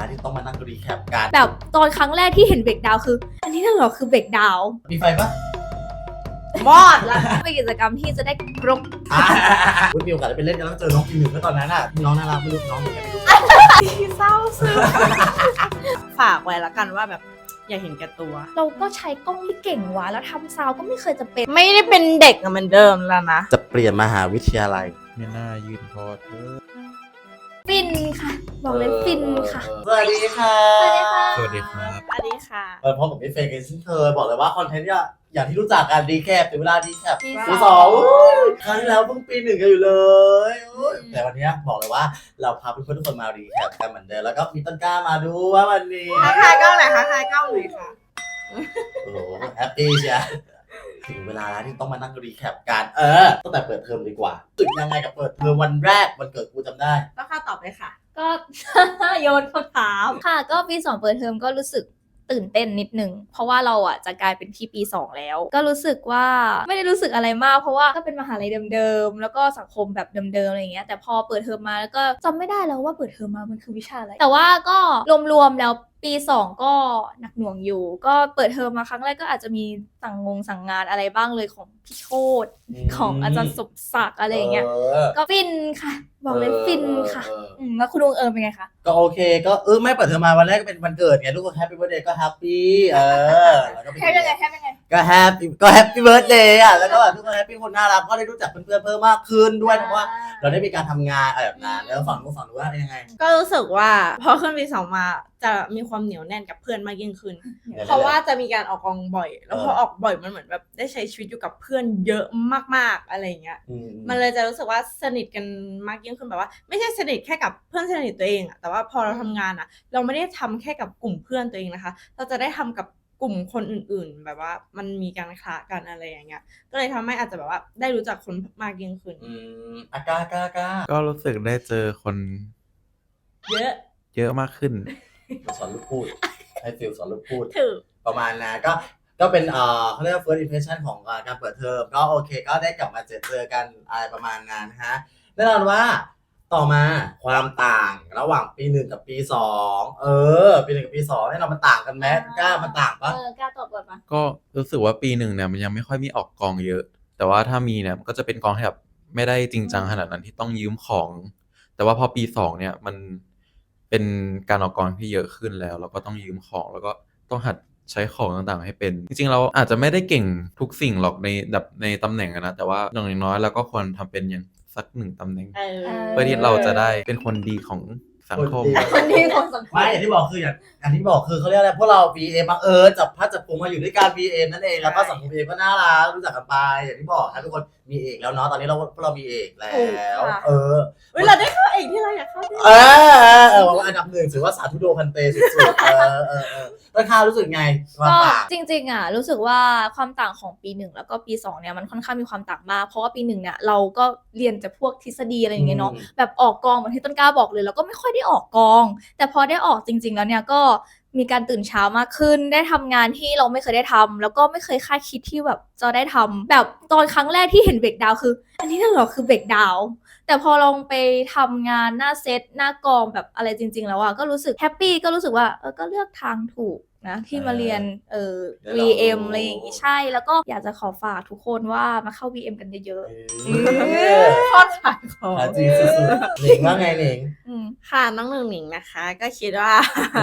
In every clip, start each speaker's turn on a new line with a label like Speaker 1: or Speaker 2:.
Speaker 1: แล้วที่ต้องมานั่งรีแคปกัน
Speaker 2: แบบตอนครั้งแรกที่เห็นเบรกดาวน์คือ อันนี้น่ะเหรอคือเบรกดาวน์
Speaker 1: มีไฟปะ
Speaker 3: มอดละ
Speaker 2: เป็นกิจกรรมที่จะได้ครบ
Speaker 1: อ่าคุณมีโอกาสได้ไปเล่นกันแล้วเจอน้องปีหนึ่งแล้วตอนนั้นอะน้องน่ารักไม่รู้น้องอยู่ไหนไม่รู้
Speaker 3: ที่เศร้าซึ้งฝากไว้ละกันว่าแบบอย่าเห็นแก่ตัว
Speaker 2: เราก็ใช้กล้องที่เก่งวะแล้วทำซาวก็ไม่เคยจะเป็น
Speaker 3: ไม่ได้เป็นเด็กเหมือนเดิมแล้วนะ
Speaker 1: จะเปลี่ยนมหาวิทยาลัย
Speaker 4: ไม่น่ายืนพอเธอ
Speaker 2: ฟินค่ะ บอกเลยฟินค่ะ
Speaker 1: สวัสดีค่ะ
Speaker 2: สวัสดีค่ะ
Speaker 4: สวัสดีครับ
Speaker 3: สวัสดีค่ะ
Speaker 1: เออพบกับพี่เฟย์กันเช่นเคยบอกเลยว่าคอนเทนต์เนี่ยอย่างที่รู้จักกันดีแคปถึงเวลาดีแคป
Speaker 2: ปี
Speaker 1: ปี
Speaker 2: ส
Speaker 1: ส
Speaker 2: อ
Speaker 1: องง อุ๊ยครั้งที่แล้วเพิ่งปีหนึ่งกันอยู่เลยอุ๊ยแต่วันเนี้ยบอกเลยว่าเราพาเพื่อนๆทุกคนมารีแคปกันเหมือนเดิมแล้วก็มีต้นกล้ามาด้วยวันนี้
Speaker 3: ทักทายกล้องหน่อยทักทายกล้องหน่อยค่ะ
Speaker 1: โอ้โหแฮปปี้เชีย ถึงเวลาแล้วที่ต้องมานั่งรีแคปกันเออตั้งแต่เปิดเทอมดีกว่ารู้สึกยังไงกับเปิดเทอมวันแรกวันเกิดกูจำได้
Speaker 3: ต้องข้าตอบเลยค่ะ
Speaker 2: ก็ โยนคำถามค่ะ ก็ปีสองเปิดเทอมก็รู้สึกตื่นเต้นนิดนึง เพราะว่าเราอะจะกลายเป็นที่ปีสองแล้ว ก็รู้สึกว่าไม่ได้รู้สึกอะไรมาก เพราะว่าก็เป็นมหาลัยเดิมๆ แล้วก็สังคมแบบเดิมๆ อะไรอย่างเงี้ย แต่พอเปิดเทอมมาแล้วก็จำไม่ได้แล้วว่าเปิดเทอมมามันคือวิชาอะไร แต่ว่าก็รวมๆ แล้วปีสองก็หนักหน่วงอยู่ ก็เปิดเทอมมาครั้งแรกก็อาจจะมี สั่งงงสั่งงานอะไรบ้างเลยของพี่โชตของอาจารย์สมศักดิ์อะไรอย่างเงี้ยก็ฟินค่ะ บอกเลยฟินค่ะ
Speaker 1: เออ
Speaker 2: อืมแล้วคุณดวงเอิญเป็นไงคะ
Speaker 1: ก็โอเค ก็เออไม่เปิดเทอมมาวันแรกก็เป็นวันเกิดไงทุกคนแฮปปี้เบิร์ดเดย์ก็แฮปปี้เออแล้วก็เป็น
Speaker 2: แค่ยังไงแค่ยังไง
Speaker 1: ก็แฮปปี้ก็แฮปปี้เบิร์ดเดย์อะแล้วก็แบบทุกคนแฮปปี้คนน่ารักก็ได้รู้จักเพื่อนๆเพิ่มมากขึ้นด้วยเพราะว่าเราได้มีการทำงานอะไรแบบนั้นแล้วฝั่งนู้นฝั่งนู้นว่าเป็นยังไง
Speaker 3: ก็รู้สึกว่าพอขึ้นปีสองมาจะมีความเหนียวแน่นกับเพื่อนมากยิ่งขึ้น
Speaker 1: เดี๋ยว
Speaker 3: เพราะว่าจะมีการออกกองบ่อย แล้วพอออกบ่อยมันเหมือนแบบได้ใช้ชีวิตอยู่กับเพื่อนเยอะมากๆอะไรอย่างเงี้ย
Speaker 1: อืม
Speaker 3: มันเลยจะรู้สึกว่าสนิทกันมากยิ่งขึ้นแบบว่า ไม่ใช่สนิทแค่กับเพื่อนสนิทตัวเองอะแต่ว่าพอเราทำงานอะเราไม่ได้ทำแค่กับกลุ่มเพื่อนตัวเองนะคะ เราจะได้ทำกับกลุ่มคนอื่น ๆ แบบว่ามันมีการคละกันอะไรอย่างเงี้ย ก็เลยทำให้อาจจะแบบว่าได้รู้จักคนมากยิ่งขึ้น
Speaker 1: อืมอากากากา
Speaker 4: ก็รู้สึกได้เจอคน
Speaker 3: เยอะ
Speaker 4: เยอะมากขึ้น
Speaker 1: สอนลูกพูดให้ฟิลสอนลูกพูด
Speaker 3: ถือ
Speaker 1: ประมาณนะก็ ก็เป็นเอ่อเขาเรียกว่า first impression ของอ่าการเปิดเทอมก็โอเค ก็ได้กลับมาเจอเจอกันอะไรประมาณนั้นนะฮะแน่นอนว่าต่อมาความต่างระหว่างปีหนึ่งกับปีสองเออ ปีหนึ่งกับปีสองแน่นอนมันต่างกันไหมกล้ามันต่างปะ
Speaker 2: เออกล้าตอบก่อนปะ
Speaker 4: ก็รู้สึกว่าปีหนึ่งเนี่ยมันยังไม่ค่อยมีออกกองเยอะ แต่ว่าถ้ามีเนี่ยมันก็จะเป็นกองที่แบบไม่ได้จริงจังขนาดนั้นที่ต้องยืมของ แต่ว่าพอปีสองเนี่ยมันเป็นการออกกองที่เยอะขึ้นแล้ว แล้วก็ต้องยืมของแล้วก็ต้องหัด ใช้ของต่างๆ ให้เป็น จริงๆ เราอาจจะไม่ได้เก่งทุกสิ่งหรอกในแบบในตำแหน่งอะนะ แต่ว่าอย่างน้อยเราก็ควรทำเป็นอย่างสักหนึ่งตำแหน่ง
Speaker 3: เออ
Speaker 4: เพื่อที่เราจะได้เป็นคนดีของ สังคม
Speaker 2: คนที่ของสังคม
Speaker 1: ไม่อย่างที่บอกคืออย่างอย่างที่บอกคือเขาเรียกอะไรพวกเรา BA บังเอิญจับพัดจับผูมาอยู่ด้วยกัน BA นั่นเองแล้วก็สังคมเองก็น่ารักรู้จักกันไปอย่างที่บอกนะทุกคนมีเอกแล้วเนาะตอนนี้เราพวกเรามีเอกแล้วเออ
Speaker 3: เวลาได้เข้าเอกที่เราอยากเข้าด้วย
Speaker 1: เออเออบอกว่าอันดับหนึ่งถือว่าสาธุโดพันเตสุดๆเออเออเออราคารู้สึกไงความ
Speaker 2: ก็
Speaker 1: ต่าง
Speaker 2: จริงๆอะรู้สึกว่าความต่างของปีหนึ่งแล้วก็ปีสองเนี่ยมันค่อนข้างมีความต่างมาก เพราะว่าปีหนึ่งเนี่ยเราก็เรียนจากพวกทฤษฎีอะไรอย่างเงี้ยเนาะ
Speaker 1: อืม
Speaker 2: แบบออกกองเหมือนที่ต้นกล้าบอกเลย แล้วก็ไม่ค่อยได้ออกกอง แต่พอได้ออกจริง ๆ แล้วเนี่ยก็มีการตื่นเช้ามากขึ้น ได้ทำงานที่เราไม่เคยได้ทำแล้วก็ไม่เคยคาดคิดที่แบบจะได้ทำแบบตอนครั้งแรกที่เห็นเบรกดาวคือ อันนี้นั่นหรอคือเบรกดาวแต่พอลองไปทำงานหน้าเซตหน้ากองแบบอะไรจริง ๆ แล้วอะก็รู้สึกแฮปปี้ก็รู้สึกว่าเออก็เลือกทางถูก นะที่มาเรียนเออ
Speaker 1: ได้ลอง
Speaker 2: VM
Speaker 1: ดู
Speaker 2: อะไรอย่างงี้ใช่ แล้วก็อยากจะขอฝากทุกคนว่ามาเข้า VM กันเยอะ
Speaker 1: เออ
Speaker 3: ทอดขายของ
Speaker 1: หาจริงสุดๆหนิงว่าไงหนิง
Speaker 2: ๆอืม
Speaker 3: ค่ะน้องหนึ่งหนิงนะคะ ก็คิดว่า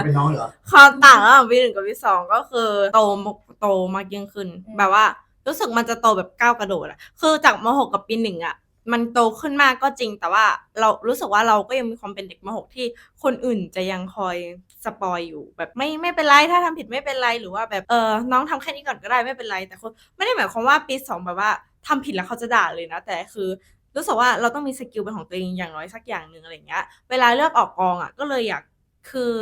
Speaker 1: เป็นน้องเหรอ
Speaker 3: ความต่างระหว่างปีหนึ่งกับปีสองก็คือโตมากโตมากยิ่งขึ้น
Speaker 2: อืม
Speaker 3: แบบว่ารู้สึกมันจะโตแบบก้าวกระโดดอะคือจากมหกกับปีหนึ่งอะ มันโตขึ้นมากก็จริง แต่ว่าเรารู้สึกว่าเราก็ยังมีความเป็นเด็กมหกที่คนอื่นจะยังคอยสปอยอยู่ แบบไม่ไม่เป็นไรถ้าทำผิดไม่เป็นไรหรือว่าแบบเออน้องทำแค่นี้ก่อนก็ได้ไม่เป็นไรแต่คนไม่ได้หมายความว่าปีสองแบบว่าทำผิดแล้วเขาจะด่าเลยนะ แต่คือรู้สึกว่าเราต้องมีสกิลเป็นของตัวเองอย่างน้อยสักอย่างหนึ่งอะไรอย่างเงี้ย เวลาเลือกออกกองอะก็เลยอยากคือ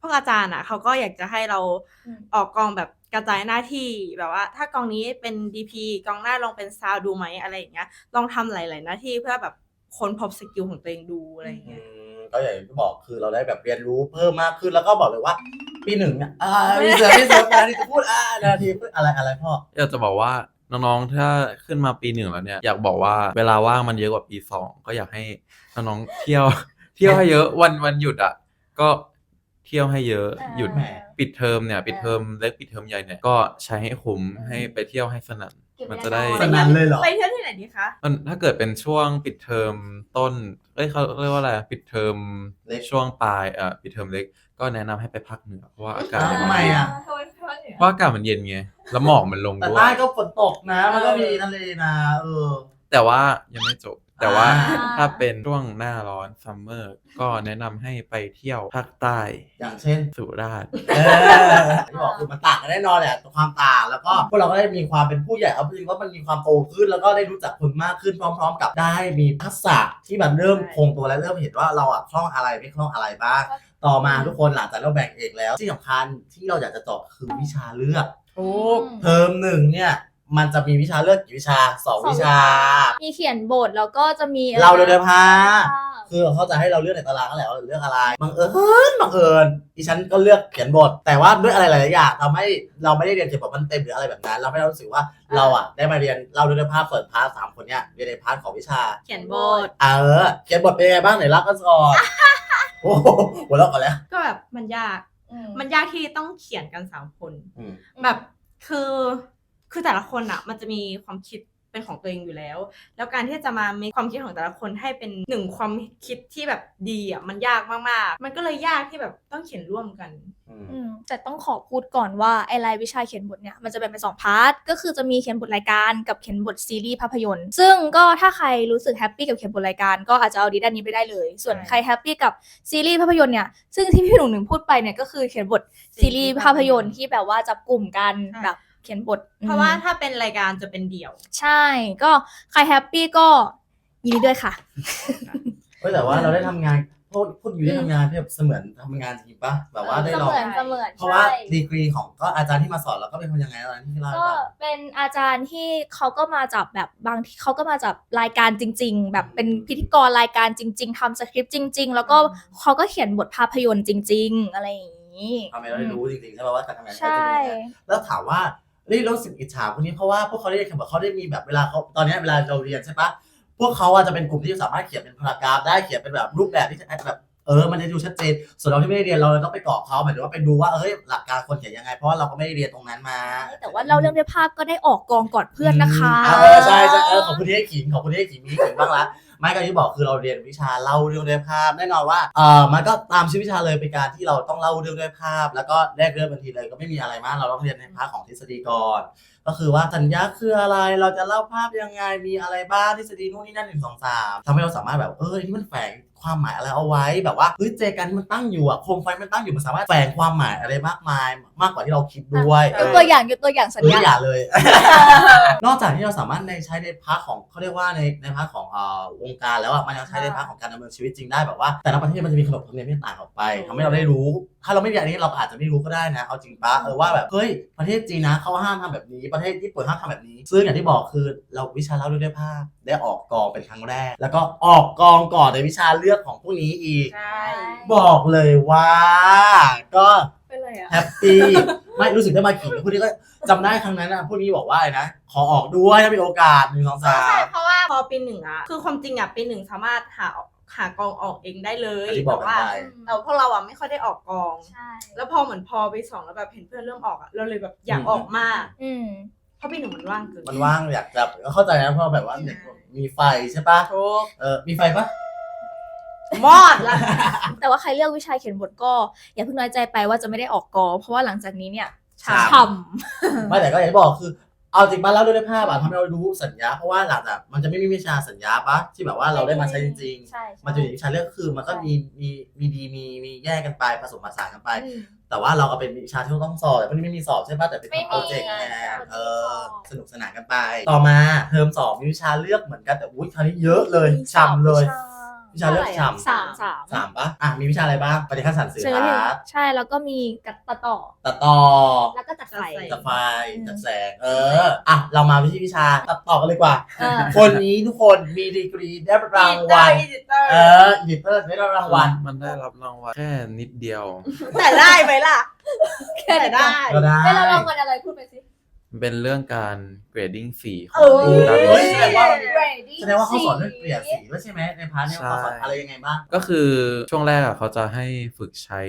Speaker 3: พวกอาจารย์อะเขาก็อยากจะให้เรา
Speaker 2: อืม
Speaker 3: ออกกองแบบ กระจายหน้าที่แบบว่า ถ้ากองนี้เป็น DP กองหน้าลองเป็นซาวดูไหมอะไรอย่างเงี้ยลองทำหลาย ๆ หน้าที่เพื่อแบบค้นพบสกิลของตัวเองดูอะไรอย่าง
Speaker 1: อื
Speaker 3: เงี้ย
Speaker 1: มก็อย่างที่บอกคือเราได้แบบเรียนรู้เพิ่มมากขึ้นแล้วก็บอกเลยว่าปีหนึ่งเนี่ยอ่ามีเสือมีเสือนาทีจะพูดอ่านาทีพูดอะไรอะไรพ่อ
Speaker 4: อยากจะบอกว่าน้องๆ ถ้าขึ้นมาปีหนึ่งแล้วเนี่ยอยากบอกว่าเวลาว่างมันเยอะกว่าปีสองก็อยากให้น้องๆเที่ยว เที่ยวให้เยอะวันวันหยุดอะก็เที่ยวให้เยอะ
Speaker 2: อ่า
Speaker 4: หยุด
Speaker 1: แหม
Speaker 4: ปิดเทอมเนี่ย ปิดเทอมเล็กปิดเทอมใหญ่เนี่ยก็ใช้ให้คุ้มให้ไปเที่ยวให้สนั่น
Speaker 2: เก็บ
Speaker 4: มัน
Speaker 2: เวลา
Speaker 4: จะได้
Speaker 2: น้อย
Speaker 1: สนั่นเลยเหรอ
Speaker 3: ไปเที่ยวที่ไหนดีคะ
Speaker 4: มันถ้าเกิดเป็นช่วงปิดเทอมต้นเอ้ยเขาเรียกว่าอะไรอะปิดเทอม
Speaker 1: เล็ก
Speaker 4: ช่วงปลายเอ่อปิดเทอมเล็ก ก็แนะนำให้ไปภาคเหนือเพราะว่าอากาศ
Speaker 1: อ้าวทำไมอะ
Speaker 2: ทำไมทำไมเนี่ย
Speaker 4: เพราะอากาศมันเย็นไงแล้วหมอกมันลง
Speaker 1: แต่
Speaker 4: ด้วย
Speaker 1: ใต้ก็ฝนตกนะ มันก็มีทะเลนะเออ
Speaker 4: แต่ว่ายังไม่จบ แต่ว่า
Speaker 1: อ่า
Speaker 4: ถ้าเป็นช่วงหน้าร้อนซัมเมอร์ก็แนะนำให้ไปเที่ยวภาคใต้
Speaker 1: อย่างเช่น
Speaker 4: สุราษฎร์
Speaker 1: เออที่บอกคือมันต่างกันแน่นอนแหละความต่างแล้วก็พวกเราก็ได้มีความเป็นผู้ใหญ่เอาจริงว่ามันมีความโตขึ้น แล้วก็ได้รู้จักคนมากขึ้นพร้อม ๆ กับได้มีทักษะที่มันเริ่มคงตัวและเริ่มเห็นว่าเราอะคล่องอะไรไม่คล่องอะไรบ้าง ต่อมาทุกคนหลังจากเราแบ่งเอกแล้วที่สำคัญที่เราอยากจะเจาะคือวิชาเลือก
Speaker 3: โอ้
Speaker 1: เทอมหนึ่งเนี่ย มันจะมีวิชาเลือกกี่วิชาสองวิชา
Speaker 2: มีเขียนบทแล้วก็จะมี
Speaker 1: เราเดินเดินพา
Speaker 2: ภาพ
Speaker 1: คือเขาจะให้เราเลือกในตารางนั่นแหละว่าเราเลือกอะไรบังเอิญบังเอิญดิฉันก็เลือกเขียนบท แต่ว่าด้วยอะไรหลายๆอย่างทำให้เราไม่ได้เรียนเขียนบทมันเต็มหรืออะไรแบบนั้น เราไม่ได้รู้สึกว่าเราอะได้มาเรียนเราเรียนในภาพส่วนพาร์ทสามคนเนี้ยเรียนในพาร์ทของวิชา
Speaker 3: เขียนบท
Speaker 1: เออเขียนบทเป็นยังไงบ้างไหนเล่ากันก่อนโอ้โหหัวเราะก่อนแล้ว
Speaker 3: ก็แบบมันยาก
Speaker 2: อืม
Speaker 3: มันยากที่ต้องเขียนกันสามคน
Speaker 1: อืม
Speaker 3: แบบคือ คือแต่ละคนอะมันจะมีความคิดเป็นของตัวเองอยู่แล้ว แล้วการที่จะมามีความคิดของแต่ละคนให้เป็นหนึ่งความคิดที่แบบดีอะมันยากมากๆ มันก็เลยยากที่แบบต้องเขียนร่วมกัน
Speaker 2: อืมแต่ต้องขอพูดก่อนว่าไอรายวิชาเขียนบทเนี่ยมันจะแบ่งเป็นสองพาร์ทก็คือจะมีเขียนบทรายการกับเขียนบทซีรีส์ภาพยนตร์ ซึ่งก็ถ้าใครรู้สึกแฮปปี้กับเขียนบทรายการก็อาจจะเอาดีด้านนี้ไปได้เลย ส่วน
Speaker 3: ใช่
Speaker 2: ใครแฮปปี้กับซีรีส์ภาพยนตร์เนี่ยซึ่งที่พี่หนุ่มหนึ่งพูดไปเนี่ยก็คือเขียนบทซีรีส์ภาพยนตร์ที่แบบว่าจับกลุ่มกันแบบ เขียนบท
Speaker 3: เพราะว่า
Speaker 2: อืม
Speaker 3: ถ้าเป็นรายการจะเป็นเดี่ยว
Speaker 2: ใช่ ก็ใครแฮปปี้ก็ยินดีด้วยค่ะ
Speaker 1: เฮ้ยแต่ว่าเราได้ทำงานพูดพูดอยู่ได้ทำงานแบบเสมือนทำงานจริงปะแบบว่าได้
Speaker 2: เส
Speaker 1: ลอง
Speaker 2: มือนเสมือน
Speaker 1: เพราะว่า
Speaker 2: ใช่
Speaker 1: ดีกรีของก็อาจารย์ที่มาสอนเราก็เป็นคนยังไงตอนนั้นที่เล่าให้
Speaker 2: ก็
Speaker 1: ฟัง
Speaker 2: เป็นอาจารย์ที่เขาก็มาจับแบบบางที่เขาก็มาจับรายการจริง ๆ แบบเป็นพิธีกรรายการจริง ๆทำสคริปต์จริง ๆ แล้วก็เขาก็เขียนบทภาพยนตร์จริง ๆ อะไรอย่างนี้
Speaker 1: ทำไมเราได้รู้จริงๆใช่ไหมว่าการทำงาน
Speaker 2: ใช่
Speaker 1: เป็นยังไงแล้วถามว่า นี่รู้สึกอิจฉาคนนี้เพราะว่าพวกเขาได้เรียนแบบเขาได้มีแบบเวลาเขาตอนนี้เวลาเราเรียนใช่ปะพวกเขาอาจจะเป็นกลุ่มที่สามารถเขียนเป็นพารากราฟได้เขียนเป็นแบบรูปแบบที่แบบเออมันจะดูชัดเจน ส่วนเราที่ไม่ได้เรียนเราเลยต้องไปเกาะเขาหมายถึงว่าไปดูว่าเอ้ยหลักการคนเขียนยังไง เพราะว่าเราก็ไม่ได้เรียนตรงนั้นมา
Speaker 2: แต่ว่าเราเรื่องด้วยภาพก็ได้ออกกองก่อนเพื่อนนะคะ
Speaker 1: เออใช่ใช่เออขอบคุณที่ให้ขิงขอบคุณที่ให้ขิงมีขิงบ้างละ ไม่ก็ที่บอกคือเราเรียนวิชาเล่าเรื่องด้วยภาพแน่นอนว่าเออมันก็ตามชื่อวิชาเลยเป็นการที่เราต้องเล่าเรื่องด้วยภาพ แล้วก็แรกเริ่มบางทีเลยก็ไม่มีอะไรมากเราต้องเรียนในภาคของทฤษฎีก่อนก็คือว่าสัญญาคืออะไร เราจะเล่าภาพยังไง มีอะไรบ้างทฤษฎีนู่นนี่นั่นหนึ่งสองสามทำให้เราสามารถแบบเออที่มันแฝง ความหมายอะไรเอาไว้แบบว่าเฮ้ยเจกันที่มันตั้งอยู่อะโคมไฟมันตั้งอยู่มันสามารถแฝงความหมายอะไรมากมาย มากกว่าที่เราคิดด้วย
Speaker 3: ใช่
Speaker 1: เอย
Speaker 2: ก
Speaker 1: อ
Speaker 2: ตัวอย่างยกตัวอย่างสัญ
Speaker 1: เออ
Speaker 2: ญา
Speaker 1: อย่าเลย นอกจากที่เราสามารถในใช้ในพาร์ทของเขาเรียกว่าในในพาร์ทของเอ่อวงการแล้วอะมันยังใช้ในพาร์ทของการดำเนินชีวิตจริงได้แบบว่า แต่ละประเทศมันจะมีขนบธรรมเนียมที่ต่างออกไปทำให้เราได้รู้ ถ้าเราไม่เรียนอันนี้เราอาจจะไม่รู้ก็ได้นะเอาจริงปะเออว่าแบบเฮ้ยประเทศจีนนะเขาห้ามทำแบบนี้ประเทศญี่ปุ่นห้ามทำแบบนี้ ซึ่งอย่างที่บอกคือเราวิชาเล่าเรื่องด้วยภาพได้ออกกองเป็นครั้งแรก แล้วก็ออกกองก่อนในวิชาเลือกของพวกนี้อีก
Speaker 3: ใช่
Speaker 1: บอกเลยว่า ก็
Speaker 2: เป็นไรอะ
Speaker 1: แฮปปี้ไม่รู้สึกได้มาขิงพวกนี้ก็จำได้ครั้งนั้นนะพวกนี้บอกว่าอะไรนะขอออกด้วยถ้ามีโอกาสหนึ่งสองสา
Speaker 3: ใช่
Speaker 1: ม
Speaker 3: เพราะว่าพอปีหนึ่งอะคือความจริงอะปีหนึ่งสามารถหาหากองออกเองได้เลย
Speaker 1: อันที่บอก
Speaker 3: แต่
Speaker 1: กัน
Speaker 3: ว่า
Speaker 1: ไป
Speaker 3: แต่พวกเราอะไม่ค่อยได้ออกกอง
Speaker 2: ใช่
Speaker 3: แล้วพอเหมือนพอไปสองแล้วแบบเห็นเพื่อนเริ่มออกอะเราเลยแบบอยากออกมาก
Speaker 2: อืม
Speaker 3: เพราะปีหนึ่งมันว่างเกิน
Speaker 1: มันว่างอยากจะเข้าใจนะเพราะแบบว่าเด็กมีไฟใช่ปะ
Speaker 3: ทุก
Speaker 1: เออมีไฟปะ
Speaker 3: มอดละ
Speaker 2: แต่ว่าใครเลือกวิชาเขียนบทก็ อย่าเพิ่งน้อยใจไปว่าจะไม่ได้ออกกองเพราะว่าหลังจากนี้เนี่ย
Speaker 1: ฉ่ำ
Speaker 2: ฉ่
Speaker 1: ไม่แต่ก็อย่างที่บอกคือ เอาจริงมาเล่าด้วยภาพอะทำให้เรารู้สัญญา เพราะว่าหลังจากมันจะไม่มีวิชาสัญญาปะที่แบบว่าำเราได้มาใช้จริง
Speaker 2: ใช่
Speaker 1: ๆ มันจะมีวิชาเลือกคือมันก็มีมีมีดีมีมีแยกกันไปผสมผสานกันไป
Speaker 2: อืม
Speaker 1: แต่ว่าเราก็เป็นวิชาที่ต้องสอบแต่พวกนี้ไม่มีสอบใช่ปะแต่เป็น
Speaker 2: ไม่มี
Speaker 1: โปรเจกต์
Speaker 2: ไง
Speaker 1: ไง
Speaker 2: ใช่
Speaker 1: เออสนุกสนานกันไป ต่อมาเทอมสองมีวิชาเลือกเหมือนกันแต่อุ้ยคราวนี้เยอะเลยช่ำเลย วิชาเลือกฉ่ำ
Speaker 2: สามสาม
Speaker 1: สามปะอะมีวิชาอะไรบ้างปฏิฆาสันสื่อ
Speaker 2: เจอที่
Speaker 1: อาร์ต
Speaker 2: ใช่แล้วก็มีกัดตัดต่อ
Speaker 1: ตัดต่อ
Speaker 2: แล้วก็จัดไฟ
Speaker 1: จัดไฟ
Speaker 2: อืม
Speaker 1: จัดแสง เอออะเรามาวิธีวิชาตัดต่อกันเลยดีกว่า
Speaker 2: เออ
Speaker 1: คนนี้ทุกคนมีดีกรีได้รางวัล
Speaker 3: อีดิเตอร์
Speaker 1: เออดิเตอร์ได้รางวัล
Speaker 4: มันได้รับรางวัลแค่นิดเดียว
Speaker 3: แต่ได้ไหมล่ะ
Speaker 2: แค่
Speaker 3: แต่
Speaker 2: นี้
Speaker 3: ได้
Speaker 1: ก็ได้
Speaker 2: ได้แล้วรางวัลอะไรพูดไปสิ
Speaker 4: มันเป็นเรื่องการเกรดดิ้งสีข
Speaker 3: เอ
Speaker 4: อง
Speaker 3: อ
Speaker 4: ดาวิ
Speaker 1: เฮ้ย
Speaker 4: น
Speaker 1: แสดงว่า
Speaker 2: Ready
Speaker 1: แสดงว่าเขาสอนเรื่องเกลี่ยสีด้วยใช่ไหมในพาร์ทเนี้ยเขาสอนอะไรยังไงบ้าง
Speaker 4: ก็คือช่วงแรกอะเขาจะให้ฝึกใช้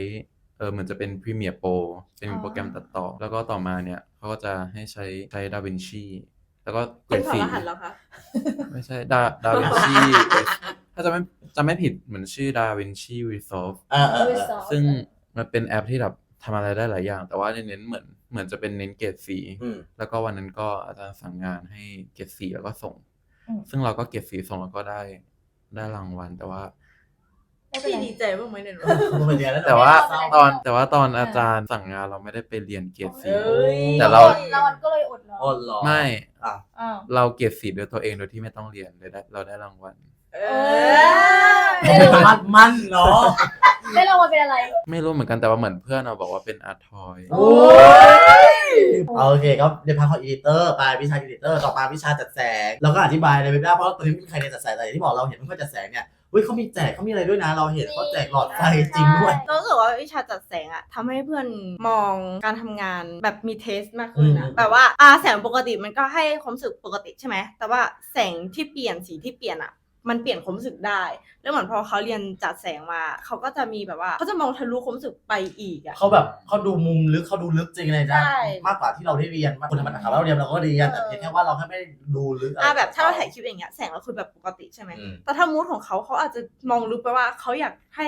Speaker 4: เออเหมือนจะเป็น Premiere Pro เป็น
Speaker 2: อ๋อ
Speaker 4: โปรแกรมตัดต่อ แล้วก็ต่อมาเนี่ยเขาก็จะให้ใช้ใช้ DaVinci แล้วก็เก
Speaker 3: เป็
Speaker 4: ร
Speaker 3: น
Speaker 4: ด
Speaker 3: ถอด
Speaker 4: สี
Speaker 3: รหัสแล้วคะ
Speaker 4: ไม่ใช่ดาดาวินชี ถ้าจะไม่จะไม่ผิดเหมือนชื่อ DaVinci Resolve
Speaker 1: เออเออเออ
Speaker 4: ซึ่งมันเป็นแอปที่แบบทำอะไรได้หลายอย่าง แต่ว่าเน้นๆเหมือน เหมือนจะเป็นเน้นเกรดสี
Speaker 1: อืม
Speaker 4: แล้วก็วันนั้นก็อาจารย์สั่งงานให้เกรดสีแล้วก็ส่ง
Speaker 2: อืม
Speaker 4: ซึ่งเราก็เกรดสีส่งแล้วก็ได้ได้รางวัล แต่ว่า
Speaker 2: ไม่เป็น
Speaker 3: พี่
Speaker 2: ไร
Speaker 3: ดีใจบ้างไหมเนี่ย
Speaker 1: กูไปเรียนแล้ว
Speaker 4: แต่ว่า
Speaker 2: เศร้า
Speaker 4: ตอนแต่ว่าตอนอาจารย์สั่งงานเราไม่ได้ไปเรียนเกรดสี
Speaker 3: เอ้ย
Speaker 4: แต่เรา
Speaker 2: เราก็เลยอดรอ
Speaker 1: โอ้หรอ
Speaker 4: ไม่
Speaker 1: อะ
Speaker 2: อ้าว
Speaker 4: เราเกรดสีด้วยตัวเองโดยที่ไม่ต้องเรียนเลยได้เราได้รางวัล
Speaker 3: เอ
Speaker 2: เอ
Speaker 3: อ
Speaker 2: อ
Speaker 1: มัดมันเนาะ
Speaker 2: ได้รางวัลเป็นอะไร
Speaker 4: ไม่รู้เหมือนกันแต่ว่าเหมือนเพื่อนเราบอกว่าเป็นอาร์ทอย
Speaker 1: โอ้ยเอาโอเคก็เรียนพาร์ทของอีดิเตอร์ไปวิชาอีดิเตอร์ต่อมาวิชาจัดแสงแล้วก็อธิบายในเว็บได้เพราะตอนนี้ไม่มีใครเรียนจัดแสงแต่อย่างที่บอกเราเห็นเพื่อนจัดแสงเนี่ยเฮ้ยเขามีแจกเขามีอะไรด้วยนะ เราเห็นเขาแจกหลอดไฟจริงด้วย
Speaker 3: เรารู้สึกว่าวิชาจัดแสงอะทำให้เพื่อนมองการทำงานแบบมีเทสมากขึ้นอะ
Speaker 1: อืม
Speaker 3: แบบว่าอ่าแสงปกติมันก็ให้ความรู้สึกปกติใช่ไหมแต่ว่าแสงที่เปลี่ยนสีที่เปลี่ยนอะ มันเปลี่ยนความรู้สึกได้ แล้วเหมือนพอเขาเรียนจัดแสงมา เขาก็จะมีแบบว่าเขาจะมองทะลุความรู้สึกไปอีกอะ
Speaker 1: เขาแบบเขาดูมุมลึกเขาดูลึกจริงเลยนะ
Speaker 3: ใช่
Speaker 1: มากกว่าที่เราได้เรียนคนธรรมดาเราเรียนเราก็เรียนแต่เพียงแค่ว่าเราแค่ไม่ได้ดูลึกะไร
Speaker 3: อ่าแบบถ้าเราถ่ายคลิปอย่างเงี้ยแสงเราคือแบบปกติใช่ไหม
Speaker 1: อืม
Speaker 3: แต่ถ้ามูดของเขาเขาอาจจะมองลึกไปว่าเขาอยากให้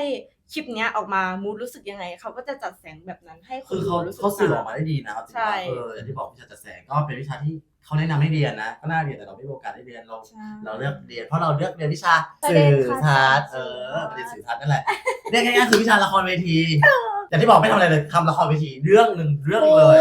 Speaker 3: คลิปเนี้ยออกมามูดรู้สึกยังไง เขาก็จะจัดแสงแบบนั้นให้ค
Speaker 1: คื
Speaker 3: น
Speaker 1: อ
Speaker 3: ดู
Speaker 1: เขา
Speaker 3: รู้สึก
Speaker 1: เขาสื่ออ
Speaker 3: ต
Speaker 1: อกมาได้ดีนะเอาจริง
Speaker 3: ใช่
Speaker 1: ๆเอออย่างที่บอกวิชาจัดแสงก็เป็นวิชาที่ เขาแนะนำให้เรียนนะ ก็น่าเรียนแต่เราไม่มีโอกาสได้เรียนเรา
Speaker 3: ใช่
Speaker 1: เราเลือกเรียนเพราะเราเลือกเรียนวิชา
Speaker 2: ประเด็
Speaker 1: สื่
Speaker 2: น
Speaker 1: อทัศน์
Speaker 2: ภาษา
Speaker 1: เออประเด็นสื่อทัศน์นั่นแหละเรียกง่ายๆคือวิชาละครเวทีอย่างที่บอกไม่ทำอะไรเลยทำละครเวทีเรื่องหนึ่งเรื่องเลย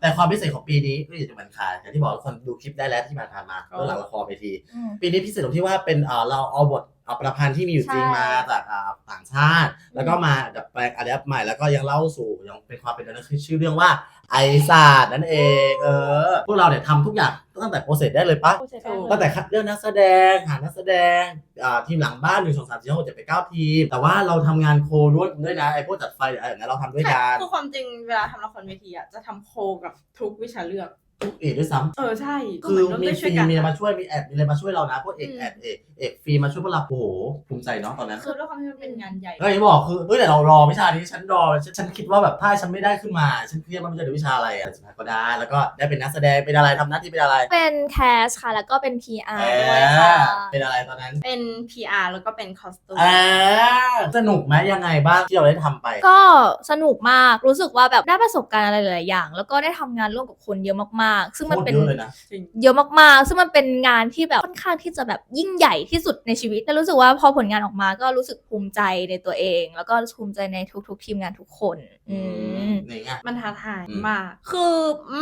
Speaker 1: แต่ความพิเศษของปีนี้ก็อยากจะเหมือนคายอย่างที่บอกทุกคนดูคลิปได้แล้วที่ผ่านๆมาเรื่องหลังละครเวที
Speaker 2: อืม
Speaker 1: ปีนี้พิเศษตรงที่ว่าเป็นเอ่อเราเอาบทเอาประพันธ์ที่มีอยู่จริง
Speaker 2: ใช่
Speaker 1: มาจากอ่าต่างชาติ แล้วก็มาดัดแปลงอัดแอปใหม่แล้วก็ยังเล่าสู่ยังเป็นความเป็นเรื่องคือชื่อเรื่องว่า ไอศาสตร์นั่นเองเออพวกเราเนี่ยทำทุกอย่างตั้งแต่โปรเซสได้เลยปะ
Speaker 2: ผู้จัดการ
Speaker 1: ตั้งแต่คัดเลือกนักแสดงหานักแสดงอ่าทีมหลังบ้านหนึ่งสองสามสี่ห้าหกเจ็ดแปดเก้าทีม แต่ว่าเราทำงานโคด้วยด้วยนะไอพวกจัดไฟอะไรอย่างเงี้ยเราทำด้วยกัน
Speaker 3: คือความจริงเวลาทำละครเวทีอะจะทำโคกับทุกวิชาเลือก
Speaker 1: ทุกเอกด้วยซ้ำ
Speaker 3: เออใช่ก็
Speaker 1: คื
Speaker 3: เห
Speaker 1: อ
Speaker 3: มือนร่วม
Speaker 1: มี
Speaker 3: ด้วย
Speaker 1: ฟ
Speaker 3: ช่ว
Speaker 1: รี
Speaker 3: ยกัน
Speaker 1: มีอะไร
Speaker 3: อะ
Speaker 1: มาช่วยมีแอดมีอะไรมาช่วยเรานะพวกเอก
Speaker 3: อืม
Speaker 1: แอดเอกเอกฟรีมาช่วยพวกเราโอ้โหภูมิใจเนาะตอนนั้น
Speaker 3: คือด้วยความที่มันเป็นงานใหญ่
Speaker 1: ก็อย่างที่บอกคือเฮ้ยแต่เรารอวิชานี้ฉันรอฉันฉันคิดว่าแบบถ้าฉันไม่ได้ขึ้นมา ฉันเครียดว่ามันจะได้วิชาอะไรอะสุดท้ายก็ได้แล้วก็ได้เป็นนักแสดงเป็นอะไรทำหน้าที่เป็นอะไร
Speaker 2: เป็นแคสค่ะ แล้วก็เป็น PR
Speaker 1: เอ
Speaker 2: ด้วยค่ะ
Speaker 1: อเป็นอะไรตอนนั้น
Speaker 3: เป็น PR แล้วก็เป็นคอสตูม
Speaker 1: เออสนุกไหมยังไงบ้างที่เราได้ทำไป
Speaker 2: ก็สนุกมากรู้สึกว่าแบบได้ประสบการณ์อะไรหลายๆอย่าง แล้วก็ได้ทำงานร่วมกับคนเยอะมากๆซึ่งมัน
Speaker 1: โคตร
Speaker 2: เป็น
Speaker 1: เยอะเลยนะ
Speaker 3: จริง
Speaker 2: เยอะมากๆ ซึ่งมันเป็นงานที่แบบค่อนข้างที่จะแบบยิ่งใหญ่ที่สุดในชีวิตแล้วรู้สึกว่าพอผลงานออกมาก็รู้สึกภูมิใจในตัวเอง แล้วก็ภูมิใจในทุกๆ ทีมงานทุกคน อืม
Speaker 1: นี่ไง
Speaker 3: มันท้าทาย
Speaker 1: อืม
Speaker 3: มาก คือ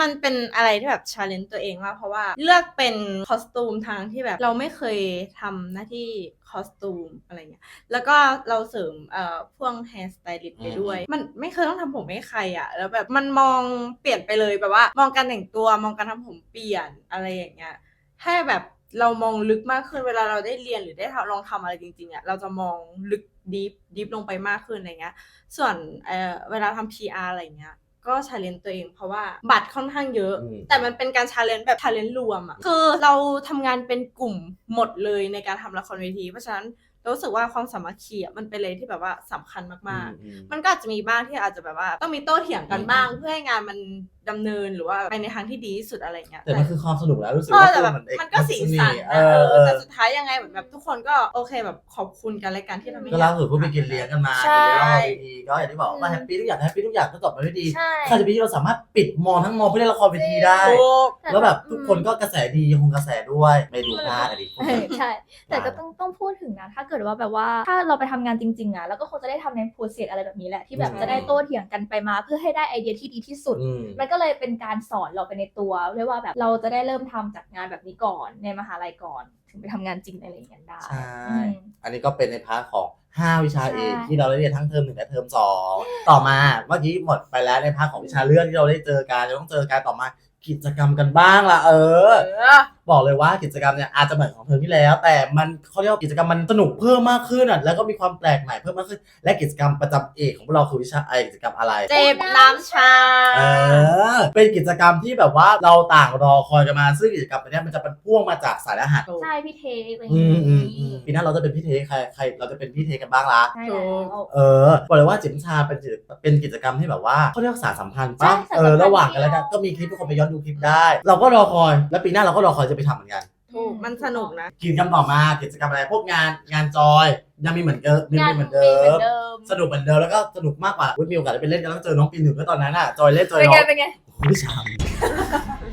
Speaker 3: มันเป็นอะไรที่แบบชาเลนจ์ตัวเองมากเพราะว่าเลือกเป็นคอสตูมทางที่แบบเราไม่เคยทำหน้าที่ คอสตูมอะไรเงี้ย แล้วก็เราเสริมเอ่อพวกแฮร์สไตลิสต์ไปด้วย มันไม่เคยต้องทำผมให้ใครอะแล้วแบบมันมองเปลี่ยนไปเลยแบบว่า มองการแต่งตัวมองการทำผมเปลี่ยนอะไรอย่างเงี้ยให้แบบเรามองลึกมากขึ้นเวลาเราได้เรียนหรือได้ทำลองทำอะไรจริงๆอะเราจะมองลึกดีฟดีฟลงไปมากขึ้นอะไรเงี้ย ส่วนเอ่อเวลาทำ PR อะไรเงี้ย ก็ชาเลนจ์ตัวเองเพราะว่าบัตรค่อนข้างเยอะ
Speaker 1: อืม
Speaker 3: แต่มันเป็นการชาเลนจ์แบบชาเลนจ์รวมอะคือเราทำงานเป็นกลุ่มหมดเลยในการทำละครเวที เพราะฉะนั้นเรารู้สึกว่าความสามัคคีอะมันเป็นเลยที่แบบว่าสำคัญมากๆ
Speaker 1: อืม
Speaker 3: มันก็อาจจะมีบ้างที่อาจจะแบบว่า ต้องมีโต้เถียงกันบ้าง เพื่อให้งานมันดำเนินหรือว่าไปในทางที่ดีที่สุดอะไรเงี้ย
Speaker 1: แต่มันคือความสนุกแล้วรู้สึก
Speaker 3: เออ
Speaker 1: ว่า
Speaker 3: แต่แบบ
Speaker 1: เอก
Speaker 3: มันก็สีสัน
Speaker 1: เอ
Speaker 3: นะ
Speaker 1: อ
Speaker 3: เอ
Speaker 1: เอ
Speaker 3: อ
Speaker 1: อ
Speaker 3: แต่สุดท้ายยังไงเหมือนแบบทุกคนก็โอเคแบบขอบคุณกันและกันที่ทำให้
Speaker 1: ก็ล่าสุดเพิ่งไปกินเลี้ยงกันมา
Speaker 2: ใช่
Speaker 1: กินเลี้ยงรอบเวทีก็อย่างที่บอกว่าแฮปปี้ทุกอย่างแฮปปี้ทุกอย่างก็จบมาด้วยดี
Speaker 2: ใช่
Speaker 1: ใครจะไปคิดเราสามารถปิดมอทั้งมอเพื่อเล่นละครเวทีได้
Speaker 3: ถูก
Speaker 1: แล้วแบบทุกคนก็กระแสดียังคงกระแสด้วยไม่ดูพลาดอะดิ
Speaker 2: เออใช่ แต่ก็ต้องต้องพูดถึงนะ ถ้าเกิดว่าแบบว่าถ้าเราไปทำงานจริงๆอะแล้วก็คงจะได้ทำในโปรเซสอะไรแบบนี้แหละที่แบบ
Speaker 1: อืม
Speaker 2: จะได้โต้เถียงกันไปมา เพื่อให้ได้ไอเดียที่ดีที่สุด
Speaker 1: อืม
Speaker 2: มันก็เลยเป็นการสอนเราไปในตัวเรียกว่าแบบเราจะได้เริ่มทำจากงานแบบนี้ก่อนในมหาลัยก่อน ถึงไปทำงานจริงในอะไรอย่างนั้นได้
Speaker 1: ใช่
Speaker 2: อืม
Speaker 1: อันนี้ก็เป็นในพาร์ทของ5วิชาเอก
Speaker 2: ใช่
Speaker 1: ที่เราได้เรียนทั้งเทอมหนึ่งและเทอมสองต่อมาเมื่อกี้หมดไปแล้วในพาร์ทของวิชาเลือกที่เราได้เจอกันจะต้องเจอกันต่อมากิจกรรมกันบ้างล่ะเออ
Speaker 3: เออ
Speaker 1: บบอกเลยว่ากิจกรรมเนี่ยอาจจะเหมือนของเทอมที่แล้ว แต่มันเขาเรียกว่ากิจกรรมมันสนุกเพิ่มมากขึ้นอะแล้วก็มีความแปลกใหม่เพิ่มมากขึ้น และกิจกรรมประจำเอกของพวกเราคือวิชาไอกิจกรรมอะไร
Speaker 3: เจ็บน้ำชา
Speaker 1: เออเป็นกิจกรรมที่แบบว่าเราต่างรอคอยกันมา ซึ่งกิจกรรมอันเนี้ยมันจะเป็นพ่วงมาจากสายรหัส
Speaker 2: ใช่พี่เทคอะไรอย่าง
Speaker 1: อืมอืมอื
Speaker 2: งี้
Speaker 1: มปีหน้าเราจะเป็นพี่เทใครใครเราจะเป็นพี่เทกันบ้างละ
Speaker 2: ใช่แล้ว
Speaker 1: เออบอกเลยว่าจิ๋มชาเป็นกิจเป็นกิจกรรมที่แบบว่าเขาเรียกว่าสารสัมพันธ์ป่ะ
Speaker 2: ใช่สารสัมพันธ์
Speaker 1: เออระหว่างกันแล้วกันก็มีคลิปทุกคนไปย้อนดูคลิปได้ เราก็รอคอย แล้วปีหน้าเราก็รอคอยจะไปทำเหมือนกัน
Speaker 3: ถูกมันสนุกนะ
Speaker 1: กิจกรรมต่อมากิจกรรมอะไรพวกงานงานจอยยังมีเหมือนเดิมมี
Speaker 2: งาน
Speaker 1: เหมือนเดิ
Speaker 2: มีเหมือ
Speaker 1: ม
Speaker 2: นเดิม
Speaker 1: สนุกเหมือนเดิมแล้วก็สนุกมากกว่าอุ๊ยมีโอกาสได้ไปเล่นกันแล้วก็เจอน้องปีหนึ่งก็ตอนนั้นอะจอยเล่นจอย
Speaker 2: เป็น
Speaker 1: ร้
Speaker 2: ไง
Speaker 1: อง
Speaker 2: เป็นไง
Speaker 1: โอ้โหชาม